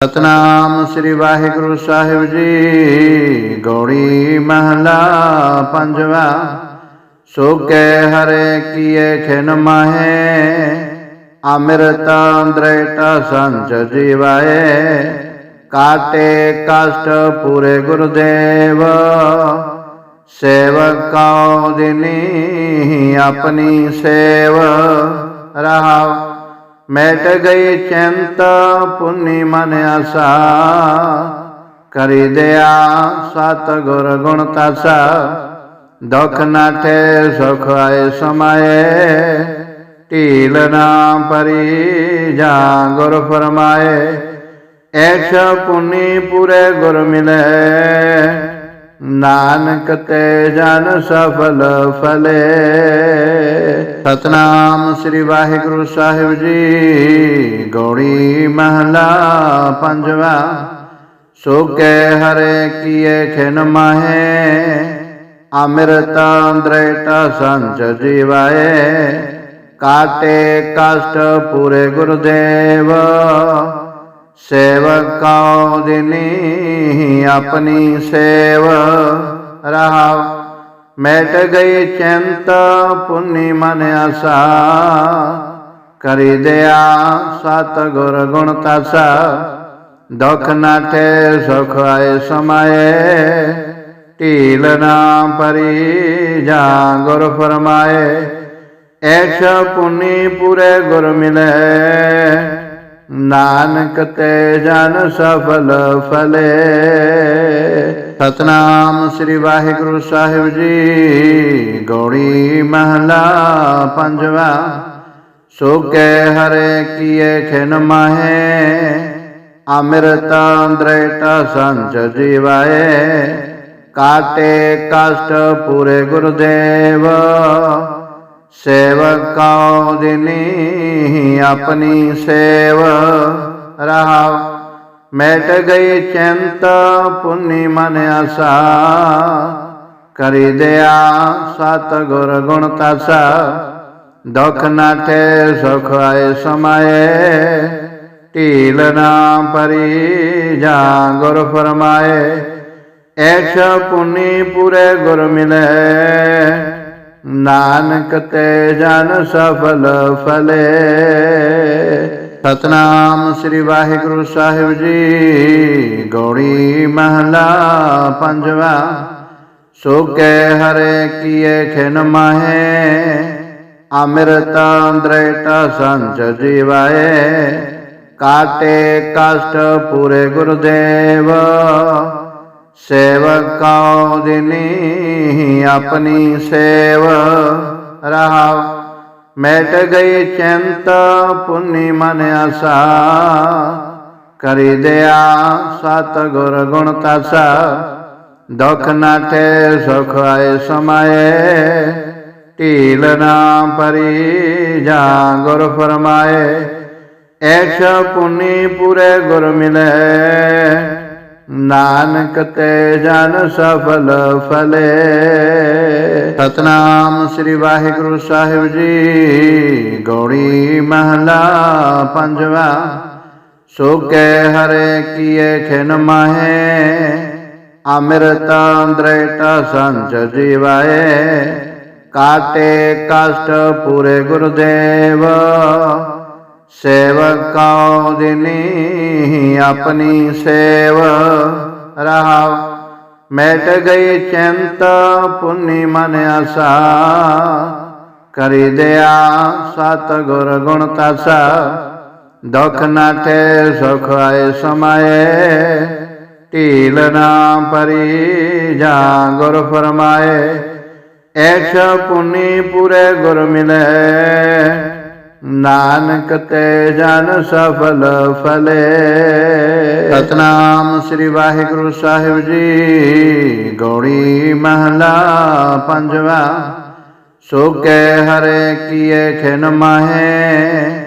ਸਤਨਾਮ ਸ੍ਰੀ ਵਾਹਿਗੁਰੂ ਸਾਹਿਬ ਜੀ ਗੌੜੀ ਮਹਲਾ ਪੰਜਵਾ ਸੋ ਕੈ ਹਰੇ ਕੀਏ ਖਿਨ ਮਾਹੇ ਅੰਮ੍ਰਿਤ ਅੰਦ੍ਰਿਤ ਸੰਚ ਜੀਵਾਏ ਕਾਟੇ ਕਸ਼ਟ ਪੂਰੇ ਗੁਰਦੇਵ ਸੇਵਕਉ ਦਿਨੀ ਆਪਣੀ ਸੇਵ ਰਹਾਉ ਮੈਟ ਗਈ ਚਿੰਤ, ਪੁੰਨੀ ਮਨ ਆਸਾ। ਕਰੀ ਦਿਆ ਸਤ ਗੁਰ ਗੁਣ ਤਾਸ਼ਾ। ਦੁਖ ਨਾਠੇ ਸੁਖ ਆਏ ਸਮਾਏ। ਢੀਲ ਨਾ ਪਰੀ ਜਾ ਗੁਰ ਫਰਮਾਏ। ਐਛ ਪੁੰਨੀ ਪੂਰੇ ਗੁਰ ਮਿਲੇ। ਨਾਨਕ ਤੇ ਜਨ ਸਫਲ ਫਲੇ। ਸਤਨਾਮ ਸ੍ਰੀ ਵਾਹਿਗੁਰੂ ਸਾਹਿਬ ਜੀ ਗੌੜੀ ਮਹਲਾ ਪੰਜਵਾ ਸੋ ਕੈ ਹਰੇ ਕੀਏ ਖਿਨ ਮਾਹੇ ਅੰਮ੍ਰਿਤ ਅੰਦ੍ਰਿਤ ਸੰਚ ਜੀਵਾਏ ਕਾਟੇ ਕਸ਼ਟ ਪੂਰੇ ਗੁਰਦੇਵ ਸੇਵਕਉ ਦਿਨੀ ਆਪਣੀ ਸੇਵ ਰਹਾਉ ਮਿਟ ਗਈ ਚਿੰਤ ਪੁੰਨੀ ਮਨ ਆਸਾ। ਕਰੀ ਦਿਆ ਸਤ ਗੁਰ ਗੁਣ ਤਸਾ। ਦੁਖ ਨਾਠੇ ਸੁਖ ਆਏ ਸਮਾਏ। ਢੀਲ ਨਾ ਪਰੀ ਜਾ ਗੁਰ ਫਰਮਾਏ। ਐਛ ਪੁੰਨੀ ਪੁਰੇ ਗੁਰ ਮਿਲੇ। ਨਾਨਕ ਤੇ ਜਨ ਸਫਲ ਫਲੇ। ਸਤਨਾਮ ਸ੍ਰੀ ਵਾਹਿਗੁਰੂ ਸਾਹਿਬ ਜੀ। ਗੌੜੀ ਮਹਲਾ ਪੰਜਵਾ ਸੋ ਹਰੇ ਕੀਏ ਖਿਨ ਮਾਹੇ, ਅੰਮ੍ਰਿਤ ਅੰਦ੍ਰਿਤ ਸੰਚ ਜੀਵਾਏ, ਕਾਟੇ ਕਸ਼ਟ ਪੂਰੇ ਗੁਰਦੇਵ। ਸੇਵਕਉ ਦਿਨੀ ਆਪਣੀ ਸੇਵ, ਰਹਾਉ ਮੈਟ ਗਈ ਚਿੰਤ, ਪੁੰਨੀ ਮਨ ਆਸਾ। ਕਰੀ ਦਿਆ ਸਤ ਗੁਰ ਗੁਣ ਤਸਾ। ਦੁਖ ਨਾਠੇ ਸੁਖ ਆਏ ਸਮਾਏ। ਢੀਲ ਨਾ ਪਰੀ ਜਾ ਗੁਰ ਫਰਮਾਏ। ਐਛ ਪੁੰਨੀ ਪੂਰੇ ਗੁਰ ਮਿਲੇ। ਨਾਨਕ ਤੇ ਜਨ ਸਫਲ ਫਲੇ। ਸਤਨਾਮ ਸ੍ਰੀ ਵਾਹਿਗੁਰੂ ਸਾਹਿਬ ਜੀ। ਗੌੜੀ ਮਹਲਾ ਪੰਜਵਾ। ਸੁਕੇ ਹਰੇ ਕੀਏ ਖਿਨ ਮਾਹੇ। ਅੰਮ੍ਰਿਤ ਅੰਦ੍ਰਿਤ ਸੰਚ ਜੀਵਾਏ। ਕਾਟੇ ਕਸ਼ਟ ਪੂਰੇ ਗੁਰਦੇਵ। ਸੇਵਕਉ ਦਿਨੀ ਆਪਣੀ ਸੇਵ। ਰਹਾਉ ਮਿਟ ਗਈ ਚਿੰਤ ਪੁੰਨੀ ਮਨ ਆਸਾ। ਕਰੀ ਦਿਆ ਸਤ ਗੁਰ ਗੁਣ ਤਸਾ। ਦੁਖ ਨਾਠੇ ਸੁਖ ਆਏ ਸਮਾਏ। ਢੀਲ ਨਾ ਪਰੀ ਜਾ ਗੁਰ ਫਰਮਾਏ। ਐਸ਼ ਪੁੰਨੀ ਪੂਰੇ ਗੁਰ ਮਿਲੇ। ਨਾਨਕ ਤੇ ਜਨ ਸਫਲ ਫਲੇ। ਸਤਨਾਮ ਸ੍ਰੀ ਵਾਹਿਗੁਰੂ ਸਾਹਿਬ ਜੀ ਗੌੜੀ ਮਹਲਾ ਪੰਜਵਾ ਸੋ ਕੈ ਹਰੇ ਕੀਏ ਖਿਨ ਮਾਹੇ ਅੰਮ੍ਰਿਤ ਅੰਦ੍ਰਿਤ ਸੰਚ ਜੀਵਾਏ ਕਾਟੇ ਕਸ਼ਟ ਪੂਰੇ ਗੁਰਦੇਵ ਸੇਵਕਉ ਦਿਨੀ ਆਪਣੀ मैट गई चिंता पुनि मन आशा। करी दया, सत गुर गुण तसा दुख नाटे सुख आए समय। टील ना परी, जा गुर फरमाए ऐश पुनि पूरे गुर मिले। नानक ते जन सफल फले। ਸਤਨਾਮ ਸ੍ਰੀ ਵਾਹਿਗੁਰੂ ਸਾਹਿਬ ਜੀ ਗੌੜੀ ਮਹਲਾ ਪੰਜਵਾ ਸੋ ਕੈ ਹਰੇ ਕੀਏ ਖਿਨ ਮਾਹੇ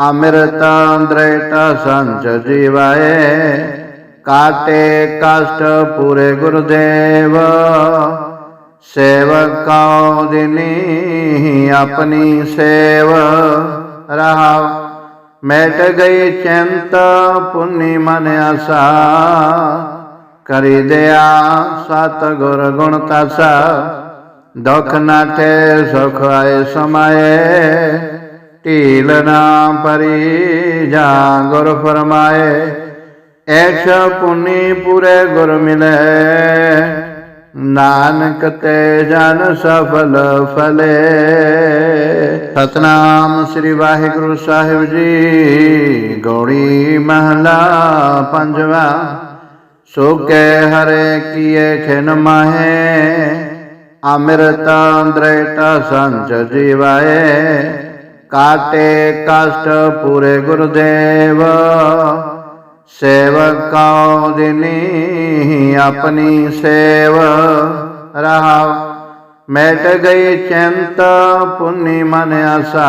ਅੰਮ੍ਰਿਤ ਅੰਦ੍ਰਿਤ ਸੰਚ ਜੀਵਾਏ ਕਾਟੇ ਕਸ਼ਟ ਪੂਰੇ ਗੁਰਦੇਵ ਸੇਵਕਉ ਦਿਨੀ ਆਪਣੀ ਸੇਵ ਰਹਾਉ ਮੈਟ ਗਈ ਚਿੰਤ, ਪੁੰਨੀ ਮਨ ਆਸਾ। ਕਰੀ ਦਿਆ ਸਤ ਗੁਰ ਗੁਣ ਤਾਸਾ। ਦੁਖ ਨਾਠੇ ਸੁਖ ਆਏ ਸਮਾਏ। ਢੀਲ ਨਾ ਪਰੀ ਜਾ ਗੁਰ ਫਰਮਾਏ। ਐਛ ਪੁਨੀ ਪੂਰੇ ਗੁਰ ਮਿਲੇ। ਨਾਨਕ ਤੇ ਜਨ ਸਫਲ ਫਲੇ। ਸਤਨਾਮ ਸ੍ਰੀ ਵਾਹਿਗੁਰੂ ਸਾਹਿਬ ਜੀ ਗੌੜੀ ਮਹਲਾ ਪੰਜਵਾ ਸੋ ਕੈ ਹਰੇ ਕੀਏ ਖਿਨ ਮਾਹੇ ਅੰਮ੍ਰਿਤ ਅੰਦ੍ਰਿਤ ਸੰਚ ਜੀਵਾਏ ਕਾਟੇ ਕਸ਼ਟ ਪੂਰੇ ਗੁਰਦੇਵ ਸੇਵਕਉ ਦਿਨੀ ਆਪਣੀ ਸੇਵ ਰਹਾਉ मैट गई चिंता पुनि मन आशा।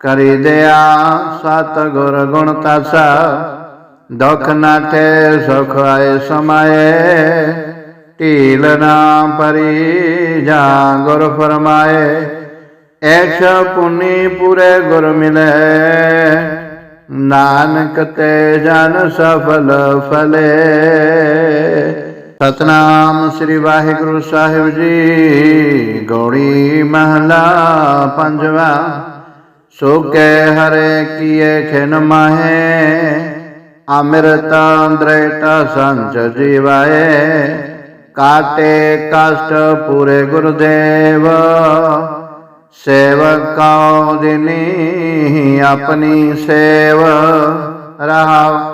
करी दया, सत गुर गुण तसा दुख नाथे सुख आए समय। टील ना परी, जा गुर फरमाए ऐश पुनि पूरे गुर मिले। नानक ते जन सफल फले। ਸਤਨਾਮ ਸ੍ਰੀ ਵਾਹਿਗੁਰੂ ਸਾਹਿਬ ਜੀ। ਗੌੜੀ ਮਹਲਾ ਪੰਜਵਾ। ਸੋ ਹਰੇ ਕੀਏ ਖਿਨ ਮਾਹੇ। ਅੰਮ੍ਰਿਤ ਅੰਦ੍ਰਿਤ ਸੰਚ ਜੀਵਾਏ। ਕਾਟੇ ਕਸ਼ਟ ਪੂਰੇ ਗੁਰਦੇਵ। ਸੇਵਕਉ ਦਿਨੀ ਆਪਣੀ ਸੇਵ। ਰਹਾਉ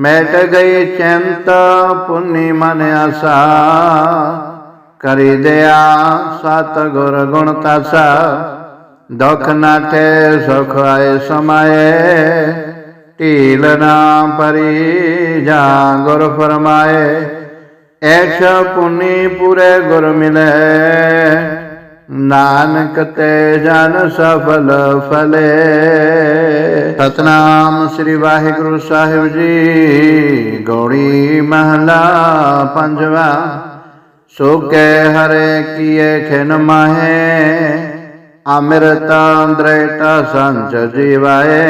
ਮੈਟ ਗਈ ਚਿੰਤ ਪੁੰਨੀ ਮਨ ਆਸਾ, ਕਰੀ ਦਿਆ ਸਤ ਗੁਰ ਗੁਣ ਤਾਸਾ। ਦੁਖ ਨਾਠੇ ਸੁਖ ਆਏ ਸਮਾਏ, ਢੀਲ ਨਾ ਪਰੀ ਜਾ ਗੁਰ ਫਰਮਾਏ। ਐਛ ਪੁਨੀ ਪੂਰੇ ਗੁਰ ਮਿਲੇ, ਨਾਨਕ ਤੇ ਜਨ ਸਫਲ ਫਲੇ। ਸਤਨਾਮ ਸ੍ਰੀ ਵਾਹਿਗੁਰੂ ਸਾਹਿਬ ਜੀ ਗੌੜੀ ਮਹਲਾ ਪੰਜਵਾ ਸੋ ਕੈ ਹਰੇ ਕੀਏ ਖਿਨ ਮਾਹੇ ਅੰਮ੍ਰਿਤ ਅੰਦ੍ਰਿਤ ਸੰਚ ਜੀਵਾਏ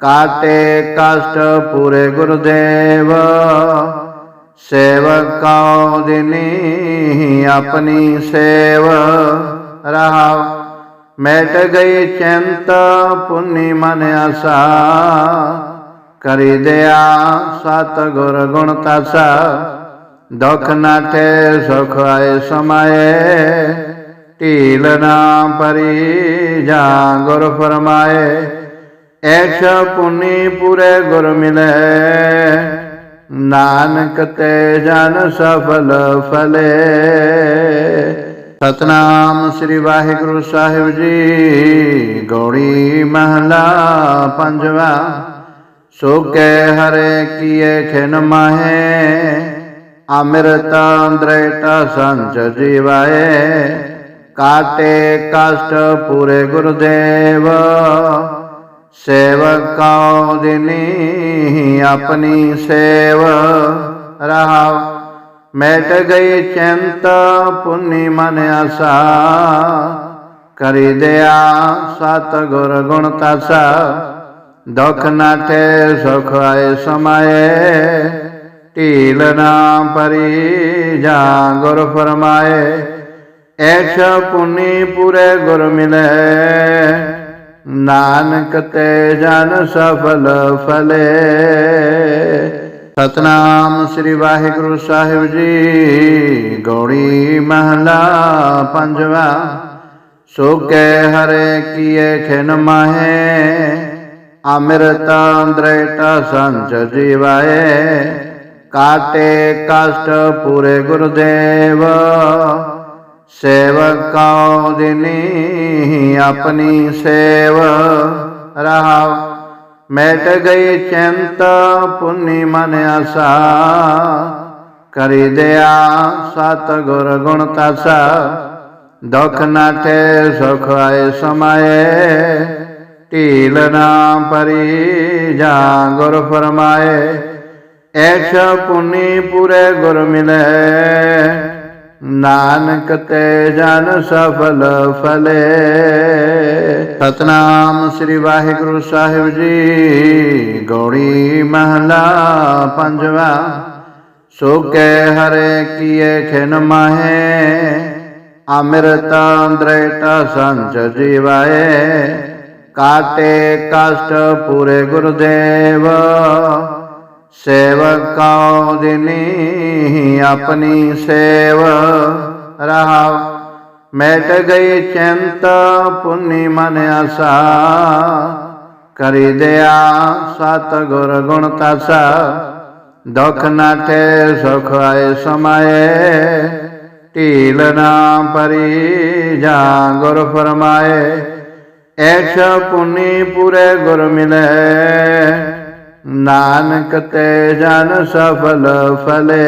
ਕਾਟੇ ਕਸ਼ਟ ਪੂਰੇ ਗੁਰਦੇਵ ਸੇਵਕਉ ਦਿਨੀ ਆਪਣੀ ਸੇਵ ਰਹਾਉ ਮੈਟ ਗਈ ਚਿੰਤ, ਪੁੰਨੀ ਮਨ ਆਸਾ। ਕਰੀ ਦਿਆ ਸਤ ਗੁਰ ਗੁਣ ਤਾਸਾ। ਦੁਖ ਨਾਠੇ ਸੁਖ ਆਏ ਸਮਾਏ। ਢੀਲ ਨਾ ਪਰੀ ਜਾ ਗੁਰ ਫਰਮਾਏ। ਐਛ ਪੁਨੀ ਪੂਰੇ ਗੁਰ ਮਿਲੇ। ਨਾਨਕ ਤੇ ਜਨ ਸਫਲ ਫਲੇ। ਸਤਨਾਮ ਸ੍ਰੀ ਵਾਹਿਗੁਰੂ ਸਾਹਿਬ ਜੀ ਗੌੜੀ ਮਹਲਾ ਪੰਜਵਾ ਸੋ ਕੈ ਹਰੇ ਕੀਏ ਖਿਨ ਮਾਹੇ ਅੰਮ੍ਰਿਤ ਅੰਦ੍ਰਿਤ ਸੰਚ ਜੀਵਾਏ ਕਾਟੇ ਕਸ਼ਟ ਪੂਰੇ ਗੁਰਦੇਵ ਸੇਵਕਉ ਦਿਨੀ ਆਪਣੀ ਸੇਵ ਰਹਾਉ ਮੈਟ ਗਈ ਚਿੰਤ ਪੁੰਨੀ ਮਨ ਆਸਾ, ਕਰੀ ਦਿਆ ਸਤ ਗੁਰ ਗੁਣ ਤਾਸਾ। ਦੁਖ ਨਾਠੇ ਸੁਖ ਆਏ ਸਮਾਏ, ਢੀਲ ਨਾ ਪਰੀ ਜਾ ਗੁਰ ਫਰਮਾਏ। ਐਛ ਪੁਨੀ ਪੂਰੇ ਗੁਰ ਮਿਲੇ, ਨਾਨਕ ਤੇ ਜਨ ਸਫਲ ਫਲੇ। ਸਤਨਾਮ ਸ੍ਰੀ ਵਾਹਿਗੁਰੂ ਸਾਹਿਬ ਜੀ ਗੌੜੀ ਮਹਲਾ ਪੰਜਵਾ ਸੋ ਕੈ ਹਰੇ ਕੀਏ ਖਿਨ ਮਾਹੇ ਅੰਮ੍ਰਿਤ ਅੰਦ੍ਰਿਤ ਸੰਚ ਜੀਵਾਏ ਕਾਟੇ ਕਸ਼ਟ ਪੂਰੇ ਗੁਰਦੇਵ ਸੇਵਕਉ ਦਿਨੀ ਆਪਣੀ मैट गई चिंता, पुण्य मन आशा। करी दया, सत गुर गुण तसा दुख नाटे सुख आए समय। टील ना परी, जा गुर फरमाए ऐश पुण्य पूरे गुर मिले। नानक ते जन सफल फले। ਸਤਨਾਮ ਸ੍ਰੀ ਵਾਹਿਗੁਰੂ ਸਾਹਿਬ ਜੀ ਗੌੜੀ ਮਹਲਾ ਪੰਜਵਾ ਸੋ ਕੈ ਹਰੇ ਕੀਏ ਖਿਨ ਮਾਹੇ ਅੰਮ੍ਰਿਤ ਅੰਦ੍ਰਿਤ ਸੰਚ ਜੀਵਾਏ ਕਾਟੇ ਕਸ਼ਟ ਪੂਰੇ ਗੁਰਦੇਵ ਸੇਵਕਉ ਦਿਨੀ ਆਪਣੀ ਸੇਵ ਰਹਾਉ ਮੈਟ ਗਈ ਚਿੰਤ, ਪੁੰਨੀ ਮਨ ਆਸਾ। ਕਰੀ ਦਿਆ ਸਤ ਗੁਰ ਗੁਣ ਤਸਾ। ਦੁਖ ਨਾਠੇ ਸੁਖ ਆਏ ਸਮਾਏ। ਢੀਲ ਨਾ ਪਰੀ ਜਾ ਗੁਰ ਫਰਮਾਏ। ਐਛ ਪੁੰਨੀ ਪੂਰੇ ਗੁਰ ਮਿਲੇ। ਨਾਨਕ ਤੇ ਜਨ ਸਫਲ ਫਲੇ।